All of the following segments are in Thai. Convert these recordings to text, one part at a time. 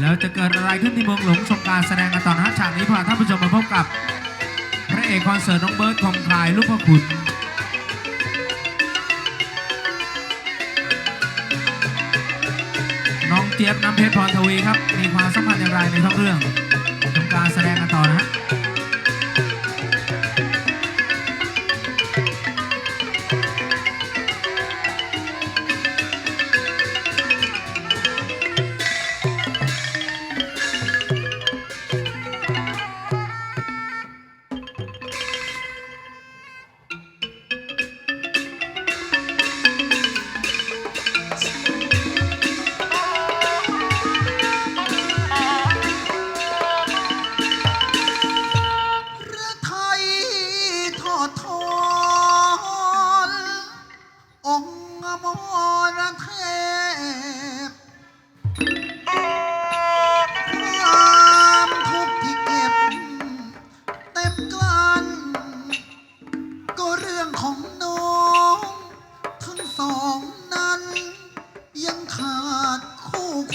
แล้วจะเกิดอะไรขึ้นที่เมืองหลวงชมการแสดงกันต่อนะฮะฉากนี้พาท่านผู้ชมมาพบกับ พระเอกคอนเสิร์ตน้องเบิร์ดคงคลายลูกพ่อขุนน้องเจี๊ยบน้ำเพชรพรทวีครับ มีความสัมพันธ์อย่างไรในท้องเรื่องชมการแสดงกันต่อนะฮะ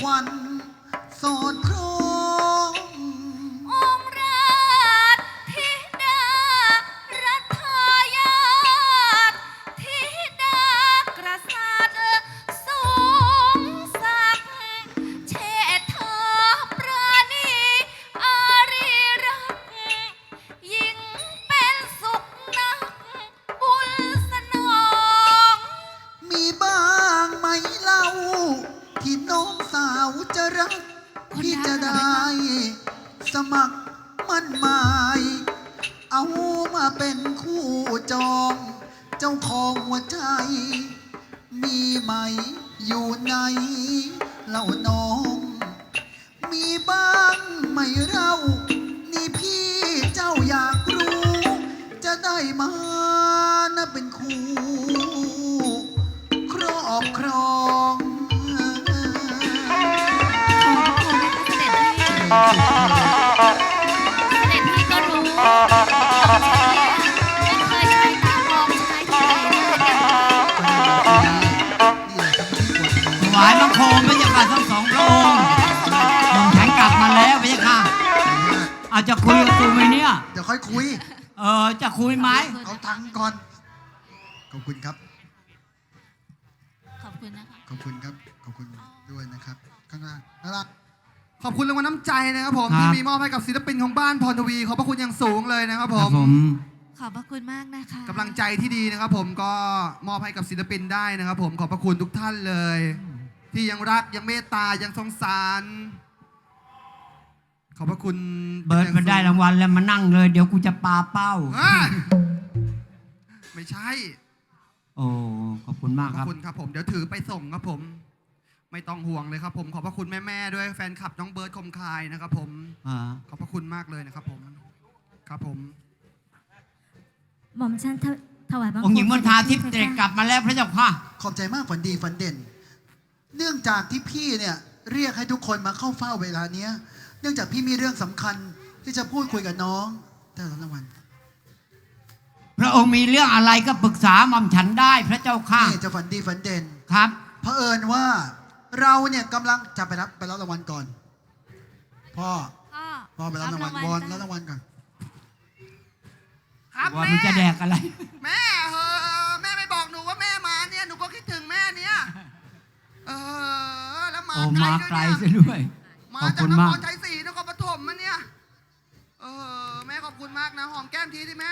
วันสดครู สมัครมั่นหมาย เอามาเป็นคู่จอง เจ้าของหัวใจ มีไหมอยู่ในเล่าน้อง มีบ้างไหมเรา นี่พี่เจ้าอยากรู้ จะได้มานะเป็นคู่ ครอบครองขอบคุณนะคะเส ค่อยคุย เออจะคุยไหมเอาตังค์ก่อน ขอบคุณครับ ขอบคุณนะคะ ขอบคุณครับ ขอบคุณด้วยนะครับ ข้างล่างน่ารักขอบคุณรางวัลน้ำใจนะครับผมครับที่มีมอบให้กับศิลปินของบ้านพรทวีขอบพระคุณอย่างสูงเลยนะครับคผรับมผมขอบพระคุณมากนะคะกำลังใจที่ดีนะครับ ผมก็มอบให้กับศิลปินได้นะครับ ผมขอบพระคุณทุกท่านเลย ที่ยังรักยังเมตตายังสงสาร ขอบพระคุณเบิร์ดมันได้รางวัลแล้วมานั่งเลย เดี๋ยวกูจะปาเป้า อ่าไม่ใช่ โอ้ขอบคุณขมาอกบพครับระคุณครับผมเดี๋ยวถือไปส่งครับผม ไม่ต้องห่วงเลยครับผมขอบพระคุณแม่ๆด้วยแฟนคลับน้องเบิร์ดคมคายนะครับผม อ่าขอบพระคุณมากเลยนะครับผม ครับผม หม่อมฉันถถวายบังคมองค์หญิงมณฑาทิพย์พระเด็เจ้กกลับมาแล้วพระเจ้าค่ะ ขอบใจมากฝันดีฝันเด่น เนื่องจากที่พี่เนี่ยเรียกให้ทุกคนมาเข้าเฝ้าเวลาเนี้ย เนื่องจากพี่มีเรื่องสำคัญที่จะพูดคุยกับน้องได้รับรางวัลพระองค์มีเรื่องอะไรก็ปรึกษาหม่อมฉันได้พระเจ้าค่ะนี่จะฝันดีฝันเด่นครับ เผอิญว่าเราเนี่ยกำลังจะไปรับไปรับรางวัลก่อน พ่อ พ่อพ่อไปรับรางวัลวอนรับรางวัลก่อน ครับว่าแม่มันจะแดกอะไร แม่เออแม่ไม่บอกหนูว่าแม่มาเนี่ยหนูก็คิดถึงแม่เนี่ยเออแล้วมาโอ้ไกลมาด้วยไกลเนี่ยซะด้วย มาขอบจากคุณนมาคกรชัยศรีนครปฐมมาเนี่ย เออแม่ขอบคุณมากนะหอมแก้มทีที่แม่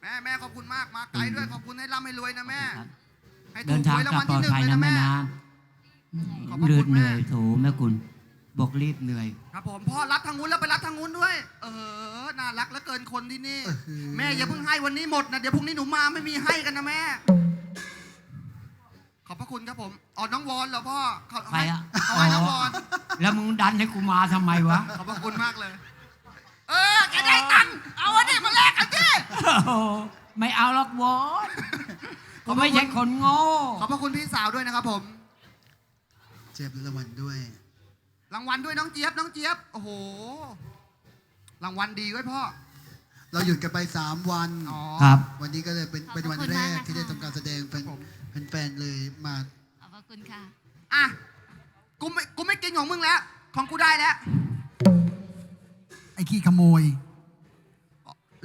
แม่แม่ขอบคุณมากมาไกลด้วยขอบคุณให้ร่ำให้รวยนะแม่ให้เดิถูนกทางหวยรางกลัวับลปลอที่ดหนึ่งภัยเลยนะนะแม่ แม่นะขอบพระคุณ เลือดเหนื่อยแม่โถแม่คุณ บอกรีบเหนื่อย ครับผมพ่อรับทางนู้นแล้วไปรับทางนู้นด้วย เออน่ารักเหลือเกินคนที่นี่เออแม่อย่าเพิ่งให้วันนี้หมดนะเดี๋ยวพรุ่งนี้หนูมาไม่มีให้กันนะแม่ ขอบพระคุณครับผมอ๋อน้องวอนเหรอพ่อเขาใครอะเขาให้น้องวอน แล้วมึงดันให้กูมาทำไมวะขอบพระคุณมากเลย เออแกได้ตังค์เอาอันนี้มาแลกกันสิ โอ้โหไม่เอาหรอกโวอนก็ไม่ใช่คนโง่ขอบพระคุณพี่สาวด้วยนะครับผม เจ็บรางวัลด้วย รางวัลด้วยน้องเจี๊ยบน้องเจี๊ยบ โอ้โห รางวัลดีไว้พ่อ เราหยุดกันไป 3 วัน อ๋อ ครับ วันนี้ก็เลยเป็นขอบเป็นวันคุณแรมากกนะคะ ที่ได้ทำการแสดงแฟนผมแฟนๆเลยมาขอบพระคุณค่ะ อะ กูไม่ กูไม่กินของมึงแล้ว ของกูได้แล้ว ไอ้ขี้ขโมย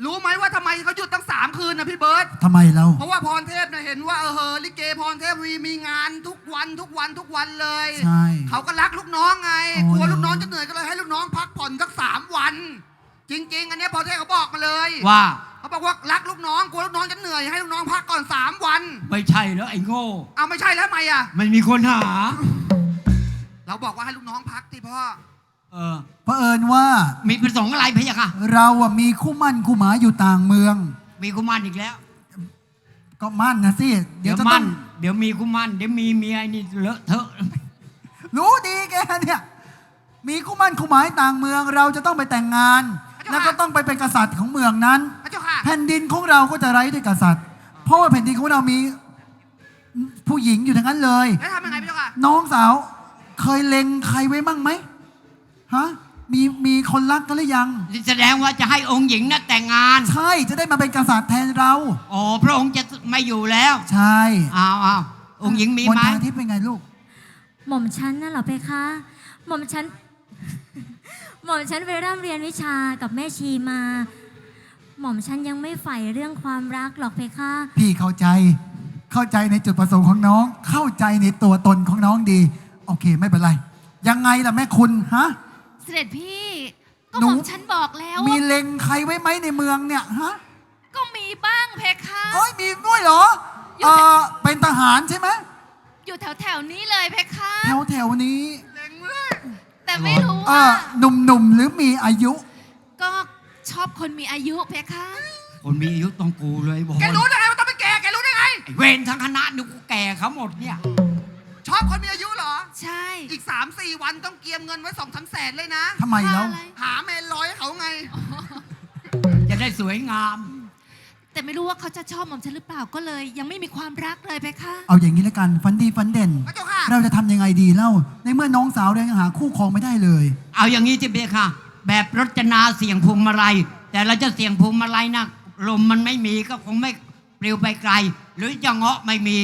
รู้ไหมว่าทำไมเขาหยุดตั้งสามคืนนะพี่เบิร์ต ทำไมเรา เพราะว่าพรเทพเนี่ยเห็นว่าเออเฮอลิเกพรเทพวีมีงานทุกวันทุกวันทุกวันเลย ใช่เขาก็รักลูกน้องไง โอ้กลัวเหรอลูกน้องจะเหนื่อยก็เลยให้ลูกน้องพักผ่อนสักสามวัน จริง ๆ อันเนี้ยพรเทพเขาบอกมาเลย ว่าเขาบอกว่ารักลูกน้องกลัวลูกน้องจะเหนื่อยให้ลูกน้องพักก่อนสามวัน ไม่ใช่แล้วไอ้โง่ เอาไม่ใช่แล้วทำไมอะ มันมีคนหา เราบอกว่าให้ลูกน้องพักที่พ่อ เออ เผอิญว่ามีประสงค์อะไรพะยะค่ะ เราอะมีคู่มั่นคู่หมายอยู่ต่างเมือง มีกุมารอีกแล้ว ก็มั่นนะสิเดี๋เดี๋ยยววจะต้มั่องนเดี๋ยวมีกุมารเดี๋ยวมีเมียนี่เลอะเทอะ รู้ดีแกเนี่ยมีคู่มั่นคู่หมายต่างเมือง เราจะต้องไปแต่งงาน แล้วก็ต้องไปเป็นกษัตริย์ของเมืองนั้น พระเจ้าค่ะ แผ่นดินของเราก็จะไร้ด้วยกษัตริย์ เพราะว่าแผ่นดินของเรามีผู้หญิงอยู่ทั้งนั้นเลย แล้วทำยังไงพระเจ้าค่ะ น้องสาวเคยเล็งใครไว้มั่งไหมฮะมีมีคนรักกันหรือยัง แสดงว่าจะให้องค์หญิงน่ะแต่งงาน ใช่จะได้มาเป็นกษัตริย์แทนเราอ๋อพระองค์จะไม่อยู่แล้วใช่อ้าวอ้าวองค์หญิงมีมนไหม ทาทิพย์เป็นไงลูก หม่อมฉันน่ะเหรอเพคะ หม่อมฉัน หม่อมฉันไปร่ำเรียนวิชากับแม่ชีมา หม่อมฉันยังไม่ใฝ่เรื่องความรักหรอกเพคะ พี่เข้าใจ เข้าใจในจุดประสงค์ของน้อง เข้าใจในตัวตนของน้องดี โอเคไม่เป็นไร ยังไงล่ะแม่คุณฮะ เสด็จพี่ก็หนูหม่อมฉันบอกแล้วมีว่าเล็งใครไว้ไหมในเมืองเนี่ยฮะก็มีบ้างเพคะ เอ้ยมีด้วยเหรออยู่ เอแต่อเป็นทหารใช่ไหมอยู่แถวแถวๆนี้เลยเพคะ แถวแถวๆนี้เล็งเลย แต่ไม่รู้เอว่าอหนุ่มๆหรือมีอายุ ก็ชอบคนมีอายุเพคะคนมีอายุต้องกูเลยบอกแกรู้ได้ไงว่าต้องเป็นแก แกรู้ได้ไง ไอ้เวรทั้งคณะนึกกูแก่เขาหมดเนี่ย ชอบคนมีอายุเหรอ ใช่อีก 3 4 วันต้องเกียมเงินไว้สองสามแสนเลยนะ ทำไมแล้วอะไรหาเมนร้อยให้เขาไง จะได้สวยงาม แต่ไม่รู้ว่าเขาจะชอบหม่อมฉันหรือเปล่าก็เลย ยังไม่มีความรักเลยเพคะ เอาอย่างนี้แล้วกันฟันดีฟันเด่น พระเจ้าค่ะ เราจะทำยังไงดีเล่า ในเมื่อน้องสาวเรายังหาคู่ครองไม่ได้เลย เอาอย่างนี้จิเบค่ะ แบบรจนาเสียงพวงมาลัย แต่เราจะเสียงพวงมาลัยนะลมมันไม่มีก็คงไม่ปลิวไปไกล หรือจะเงาะไม่มี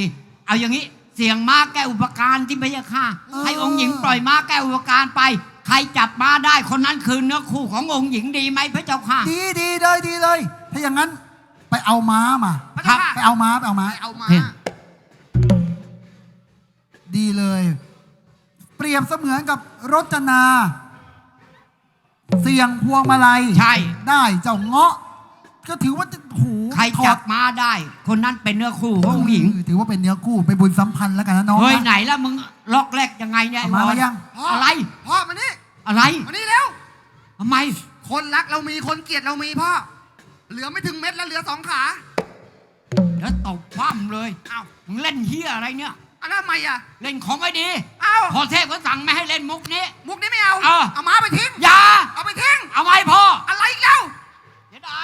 เอาอย่างนี้เสียงม้าแก้อุปการที่เบค่ะ เออ ให้องค์หญิงปล่อยม้าแก้อุปการไป ใครจับม้าได้คนนั้นคือเนื้อคู่ขององค์หญิงดีไหมพระเจ้าค่ะ ดีดีเลยดีเลย ถ้าอย่างนั้น ไปเอาม้ามาพระเจ้าค่ะ ไปเอาม้าไปเอาม้า ไปเอามาเห็น ดีเลย เปรียบเสมือนกับรจนา เสียงพวงมาลัยใช่ ได้เจ้าเงาะ ก็ถือว่าหูใครถอจัดบม้าได้ คนนั้นเป็นเนื้อคู่ขององค์หญิงเออถือว่าเป็นเนื้อคู่ไปนบุญสัมพันธ์แล้วกันนะน้องเฮ้ยนะไหนแล้วมึงล็อกแรกยังไงเนี่ยเอามาไอ้บอลมายังพ่ออะไร พ่อมานี่อะไรมานี่เร็วทำไม คนรักเรามีคนเกลียดเรามีพ่อ เหลือไม่ถึงเม็ดแล้วเหลือสองขาแล้วตบคว่ำเลยเอ้ามึงเล่นเฮียอะไรเนี่ย อันนั้นทำไมอะเล่นของไม่ดีเอ้าพอเทพก็สั่งไม่ให้เล่นมุกนี้ มุกนี้ไม่เอาเออ เอาม้าไปทิ้งอย่า เอาไปทิ้งเอาไว้พ่ออะไรอีกแล้วเดี๋ยวได้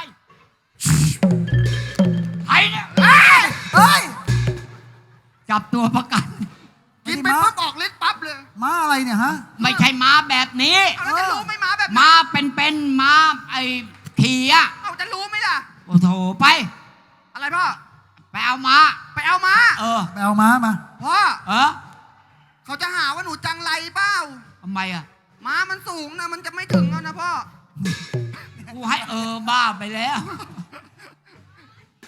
ใครเนี่ยเอ้ยเฮ้ยจับตัวประกัน กินไปม้าปุ๊บออกฤทธิ์ปั๊บเลยม้าอะไรเนี่ยฮะ ไม่ใช่ม้าแบบนี้ เอาแล้วจะรู้ไหมม้าแบบไหนม้าเป็นเป็นๆม้าไอ้ขี่อะ โอ้โถไป อะไรพ่อ ไปเอาม้าไปเอาม้าเออ ไปเอาม้ามา พ่อ เออเขาจะหาว่าหนูจังไรเปล่าทำไมอะม้ามันสูงนะมันจะไม่ถึงเอานะพ่อ กูให้เออบ้าไปแล้ว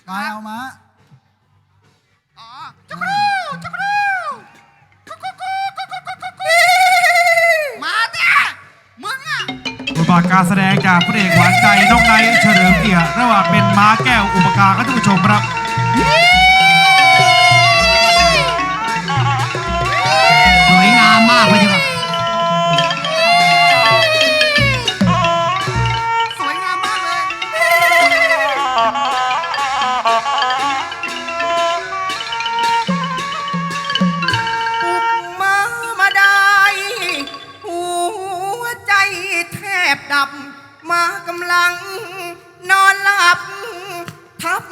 ไปเอาม้า อ๋อจักรูจักรู อดการแสดงจากพระเอกหวานใจน้องไนท์เฉลิมเกียรติระหว่างเป็นม้าแก้วอุปการครับท่านผู้ชมครับสวยงามมากพระเจ้า ดับมากำลัง นอนหลับ ทับ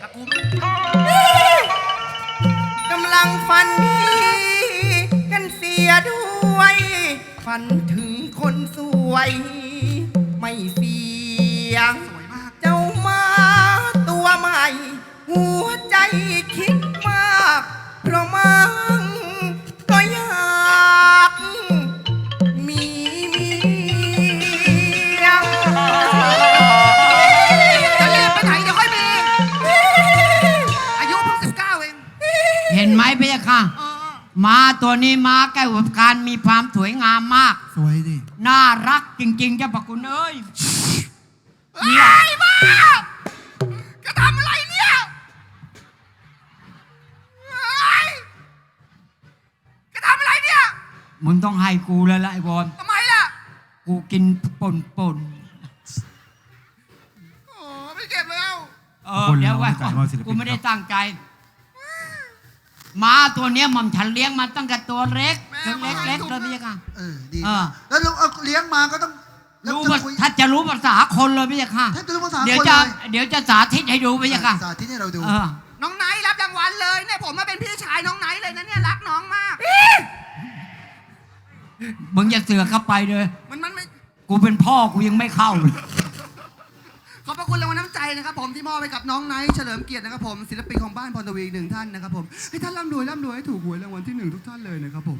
กระกูมกำลังฝันดีกันเสียด้วยฝันถึงคนสวย ไม่เสียงสเจ้ามาตัวใหม่ หัวใจคิดมากเพราะมัง ม้าตัวนี้ม้าแก้วอุปการมีความสวยงามมาก สวยดิ น่ารักจริงๆเจ้าพระคุณเอ้ย เฮ้ยบ้าแกทำอะไรเนี่ยเฮ้ยแกทำอะไรเนี่ยมึงต้องให้กูแล้วล่ะไอ้บอลทำไมล่ะ กูกินป่นป่นโอ้ไม่เก็บแล้ว ๆเออเดี๋ยวไว้ก่อนกูไม่ได้ตั้งใจ ม้าตัวเนี้ยหม่อมฉันเลี้ยงมาตั้งแต่ตัวเล็กตัวเล็กๆเลยพี่ค่ะ เออดีเออ แล้วเราเอาเลี้ยงมาก็ต้องแล้วรู้จะว่าคุยถ้าจะรู้ภาษาคนเลยพี่ค่ะ ถ้าจะรู้ภาษาเดี๋ยวคนจะเลยเดี๋ยวจะสาธิตให้ดูพี่ค่ะสาธิตให้เราดู เออน้องไนท์รับรางวัลเลยเนี่ยผมมาเป็นพี่ชายน้องไนท์เลยนะเนี่ยรักน้องมาก มึงอย่าเสือกเข้าไปเลย มันมันไม่กูเป็นพ่อกูยังไม่เข้าเลย ขอบพระคุณรางวัลน้ำใจนะครับผมที่มอบให้กับน้องไนท์เฉลิมเกียรตินะครับผมศิลปินของบ้านพรทวีอีกหนึ่งท่านนะครับผมให้ท่านร่ำรวยร่ำรวยให้ถูกหวยรางวัลที่หนึ่งทุกท่านเลยนะครับผม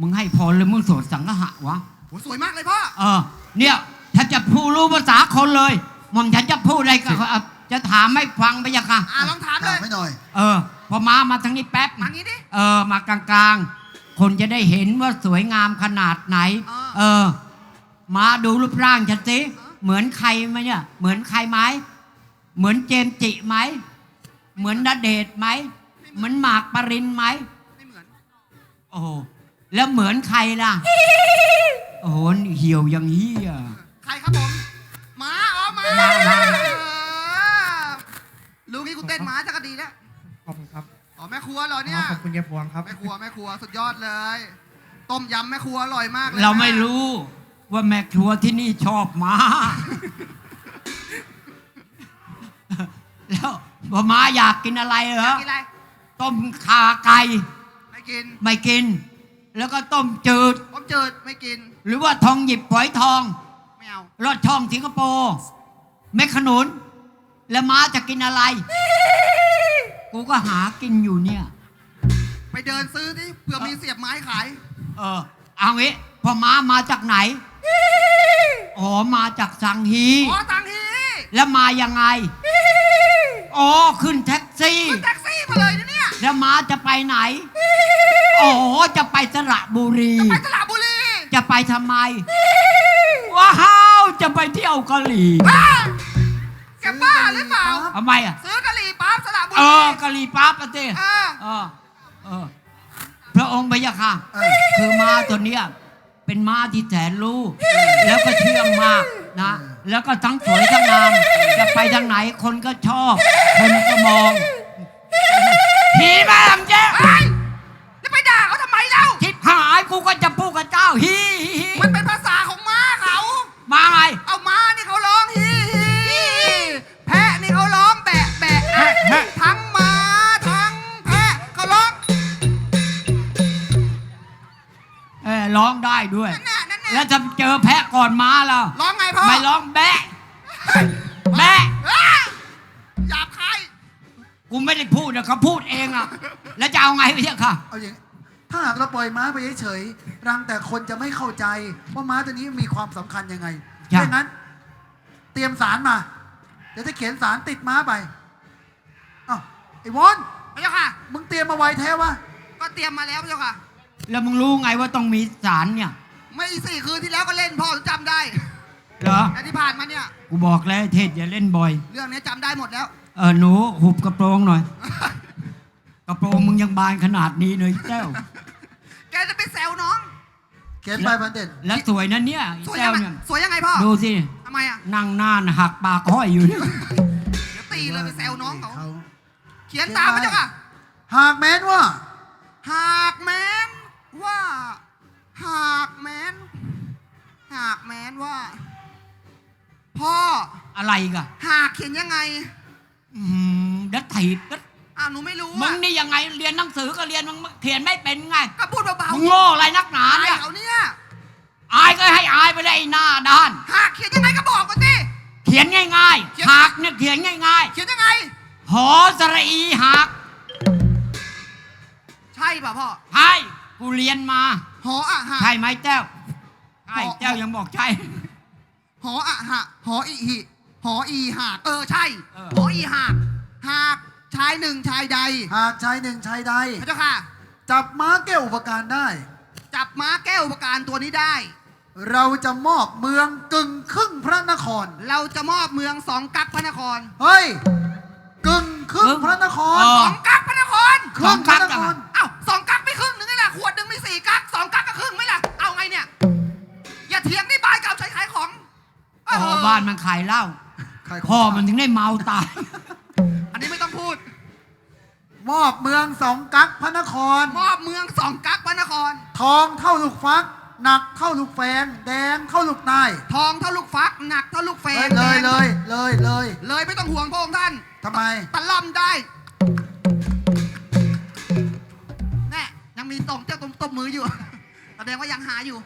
มึงให้พรหรือมึงสวดสังฆะวะ โหสวยมากเลยพ่อ เออ เนี่ยถ้าจะพูดรู้ภาษาคนเลยหม่อมฉันจะพูดอะไรก็เอ่อจะถามให้ฟังไปยังค่ะ อ่าลองถามเลถายมให้หน่อย เออ พอมามาทางนี้แป๊บ มางี้ดิ เออ มากลางๆ คนจะได้เห็นว่าสวยงามขนาดไหนอ่าเออ มาดูรูปร่างฉันสิ เหมือนใครไหมเนี่ย เหมือนใครไหมเหมือนเจมส์จิไหมเหมือนณเดชน์ไหมเหมือนหมากปรินไหมไม่เหมือนโอ้โหแล้วเหมือนใครล่ะโอ้โหเหี่ยวอย่างนี้อะใครครับผมม้าอ๋อม้าม้าม้าเออรู้งี้กูเต้นม้าจะก็ดีแล้วขอบคุณครับอ๋อแม่ครัวเหรอเนี่ยขอบคุณยายพวงครับแม่ครัวแม่ครัวสุดยอดเลย ต้มยำแม่ครัวอร่อยมากเลยเราไม่รู้ ว่าแม่ครัวที่นี่ชอบม้าแล้วพอม้าอยากกินอะไรเหรอ กินอะไร ต้มขาไก่ ไม่กิน ไม่กิน แล้วก็ต้มจืด ต้มจืดไม่กิน หรือว่าทองหยิบฝอยทอง ไม่เอาลอดช่องสิงคโปร์เม็ดขนุน แล้วม้าจะกินอะไร กูก็หากินอยู่เนี่ย ไปเดินซื้อที่เผื่อมีเสียบไม้ขาย เออ เอางี้พอม้ามาจากไหน อ๋อมาจากสังฮี อ๋อตังฮีแล้วมายังไง อ๋อขึ้นแท็กซี่ขึ้นแท็กซี่มาเลยนะเนี่ยแล้วม้าจะไปไหน อ๋อจะไปสระบุรี ไปสระบุรีจะไปทำไม ว้าวจะไปเที่ยวเกาหลีบ้าแกบ้าหรือเปล่า ทำไมอะ ซื้อกะหรี่ปั๊บสระบุเอรีอเกาหลีปั๊บอะสิเออ เออเออพระองค์พระยาค่ะเออคือม้าตัวเนี้ย เป็นม้าที่แสนรู้ แล้วก็เชื่องมากนะ แล้วก็ทั้งสวยทั้งงาม จะไปทางไหนคนก็ชอบ คนก็มองผีมาทำเจ้ ด้ด้วย นั่นน่ะนั่นแล้วน่ะจะเจอแพะก่อนม้าแล้วร้องไงพ่อไม่ร้องแบะ แบะ อ้าหยาบคายกูไม่ได้พูดนะเขาพูดเองอะ แล้วจะเอาไงพี่ค่ะ เอาอย่างถ้าหากเราปล่อยม้าไปเฉยๆรังแต่คนจะไม่เข้าใจว่าม้าตัวนี้มีความสำคัญยังไงใช่ ดังนั้น เตรียมสารมา เดี๋ยวจะเขียนสารติดม้าไปอ้าวไอ้วอนพระเจ้าค่ะ มึงเตรียมมาไว้แท้วะก็เตรียมมาแล้วพระเจ้าค่ะ แล้วมึงรู้ไงว่าต้องมีสารเนี่ย ไม่สี่คืนที่แล้วก็เล่นพ่อจำได้เหรอ แต่ที่ผ่านมาเนี่ย กูบอกแล้วเทศอย่าเล่นบ่อย เรื่องนี้จำได้หมดแล้ว เออหนูหุบกระโปรงหน่อย กระโปรงมึงยังบานขนาดนี้เลยแก้ว แกจะไปแซวน้อง เขียนไปพันเด่นแล้วสวยนะเนี่ยสวยแก้ยัวงไงเนี่ย สวยยังไงพ่อดูสิ ทำไมอะนั่งหน้าน่ะหักปากห้อยอยู่เนี่ย เดี๋ยวตีเลยไปแซวน้องเขาเขาเขียนตามพระเจ้าค่ะ หากแม้นว่า หากแม้นว่า หากแม้น หากแม้นว่า พ่อ อะไรอีกันหากเขียนยังไงอืมเดัดถีบดัดอ่าวหนูไม่รู้มึอะงนี่ยังไงเรียนหนังสือก็เรียนมึงเขียนไม่เป็นไงก็พูดเบามึงโง่อะไรนักหนาๆเนี่ยเขาเนี่ย อายก็ให้อายไปเลยไอ้หน้าด้าน หากเขียนยังไงก็บอกมาสิ เขียนง่ายเขียน ๆหักเนี่ยเขียนง่ายเขียนยังไง ๆหอสระอีหักใช่ป่ะพ่อ ใช่ กูเรียนมา หออะหะใช่ไหมแจ้วใช่หอแจ้วยังบอกใช่ หออะหะหออีหิหออีหากเออใช่ เออ หออีหากหากชายหนึ่งชายใดหากชายหนึ่งชายใด พระเจ้าค่ะ จับม้าแก้วอุปการได้ จับม้าแก้วอุปการตัวนี้ได้ เราจะมอบเมืองกึ่งครึ่งพระนคร เราจะมอบเมืองสองกักพระนครเฮ้ย กึ่งครึ่งพระนคร เอสอองกักพระนครครึ่งพระนคร เอ้าสองกัก ขวดหนึ่งมีสี่กักสองกักก็ครึ่งไหมล่ะ เอาไงเนี่ย อย่าเถียงนี่บายเก่าใช้ขายของโอ้บ้านมันขายเหล้าใครขงพ่อมันถึงได้เมาตาย อันนี้ไม่ต้องพูด มอบเมืองสองกักพระนคร มอบเมืองสองกักพระนคร ทองเท่าลูกฟัก หนักเท่าลูกแฟงแดงเท่าลูกนายทองเท่าลูกฟัก หนักเท่าลูกแฟเลยนเลยเลยเลยเลยเลยไม่ต้องห่วงพระองค์ท่านทำไม ตะล่อมได้ ยังมีตรงเจ้าตบตบมืออยู่ แสดงว่ายังหาอยู่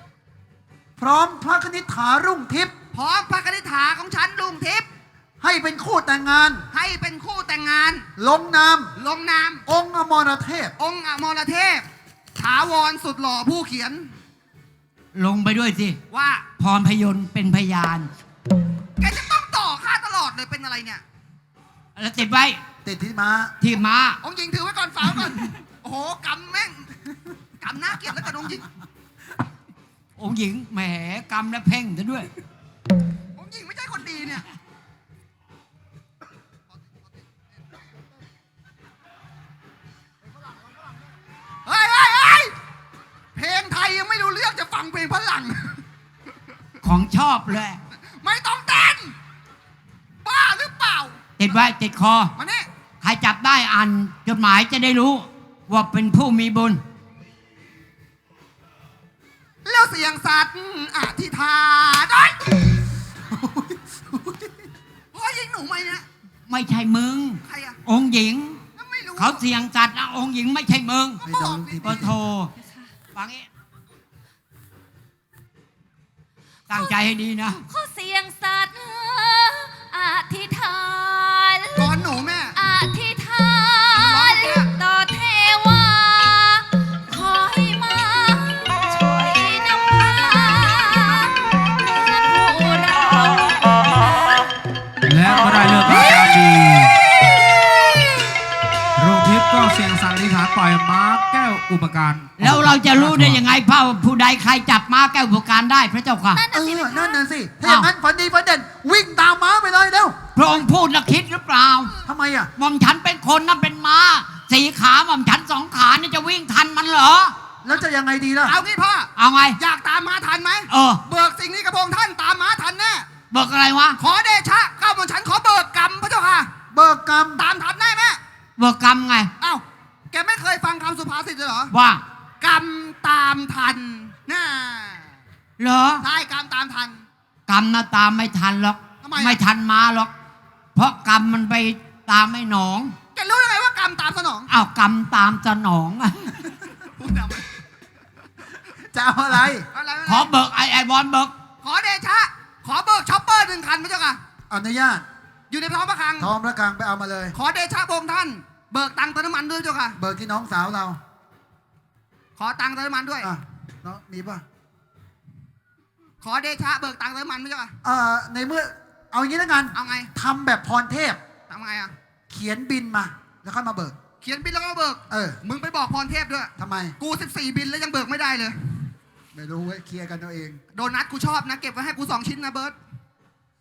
พร้อมพระคณิษฐารุ่งทิพย์พร้อมพระกนิษฐาของฉันลุงทิพย์ให้เป็นคู่แต่งงาน ให้เป็นคู่แต่งงาน ลงนาม ลงนาม องค์อมรเทพ องค์อมรเทพ ถาวรสุดหล่อผู้เขียน ลงไปด้วยสิ ว่า พรพยนต์เป็นพยาน แกจะต้องต่อค่าตลอดเลยเป็นอะไรเนี่ย แล้วติดไว้ติดที่ม้า ที่ม้า องค์หญิงถือไว้ก่อนฝาก่อน โอ้โหกำแม่ง กำน่าเกลียดแล้วกันองค์หญิง องค์หญิงแหมกำและเพ่งซะด้วย องค์หญิงไม่ใช่คนดีเนี่ย เฮ้ยเฮ้ยเฮ้ยเพลงไทยยังไม่รู้เรื่องจะฟังเพลงฝรั่ง ของชอบเลย ไม่ต้องเต้น บ้าหรือเปล่า ติดไว้ติดคอ มานี่ใครจับได้อ่านจดหมายจะได้รู้ ว่าเป็นผู้มีบุญ แล้วเสียงสัตว์อธิษฐานได้ยโอ้ยยิงหนูไหมเนี่ยไม่ใช่มึง ใครอะองค์หญิง ไม่รู้เขาเสียงจัดนะองค์หญิงไม่ใช่มึงให้น้องที่ก็โทรฟังนี้ตั้งใจให้ดีนะขอ อุปการแล้วเราจะรู้ได้ยังไงเผ่าผู้ใดใครจับม้าแก้วบุการได้พระเจ้าค่ะนั่นเอน่ะสิอเพคะนั่นน่ะสิถ้าอย่างนั้นฝันดีฝันเด่นวิ่งตามม้าไปเลยเร็วพระองค์พูดและคิดหรือเปล่าทำไมอะหม่อมฉันเป็นคนนั่นเป็นม้าสี่ขาหม่อมฉันสองขาเนี่ยจะวิ่งทันมันเหรอ แล้วจะยังไงดีล่ะ เอางี้พ่อ เอาไง อยากตามมาทันไหมเออ เบิกสิ่งนี้กระพงท่านตามมาทันแน่เบิกอะไรวะ ขอเดชะข้าบนฉันขอเบิกกรรมพระเจ้าค่ะ เบิกกรรมตามทันได้ไหมเบิกกรรมไง เอ้า แกไม่เคยฟังคำสุภาษิตเลยเหรอ ว่ากรรมตามทันน่าเหรอใช่กรรมตามทัน กรรมนะตามไม่ทันหรอกทำไมอะไม่ทันม้าหรอก เพราะกรรมมันไปตามไม่หนองแกรู้ยังไงว่ากรรมตามสนอง อ้าวกรรมตามสนองพูดทำไมจะเอาอะไร อะไรขอเบิกไอไอบอลเบิกขอเดชะ ขอเบิกช็อปเปอร์หนึ่งคันพระเจ้าค่ะ อนุญาตอยู่ในท้องพระคลัง ทองพระคลังไปเอามาเลย ขอเดชะพระองค์ท่าน เบิกตังค์เติมน้ำมันด้วยพระเจ้าค่ะ เบิกที่น้องสาวเราขอตังค์เติมน้ำมันด้วย อะน้องมีป่ะขอเดชะเบิกตังค์เติมน้ำมันพระเจ้าค่ะเอ่อในเมื่อเอาอย่างนี้แล้วกันเอาไงทำแบบพรเทพ ทำไงอะ เขียนบินมาแล้วค่อยมาเบิก เขียนบินแล้วก็มาเบิก เออมึงไปบอกพรเทพด้วย ทำไม กู 14 บินแล้วยังเบิกไม่ได้เลย ไม่รู้เว้ยเคลียร์กันเอาเอง โดนัทกูชอบนะ เก็บไว้ให้กูสองชิ้นนะเบิร์ต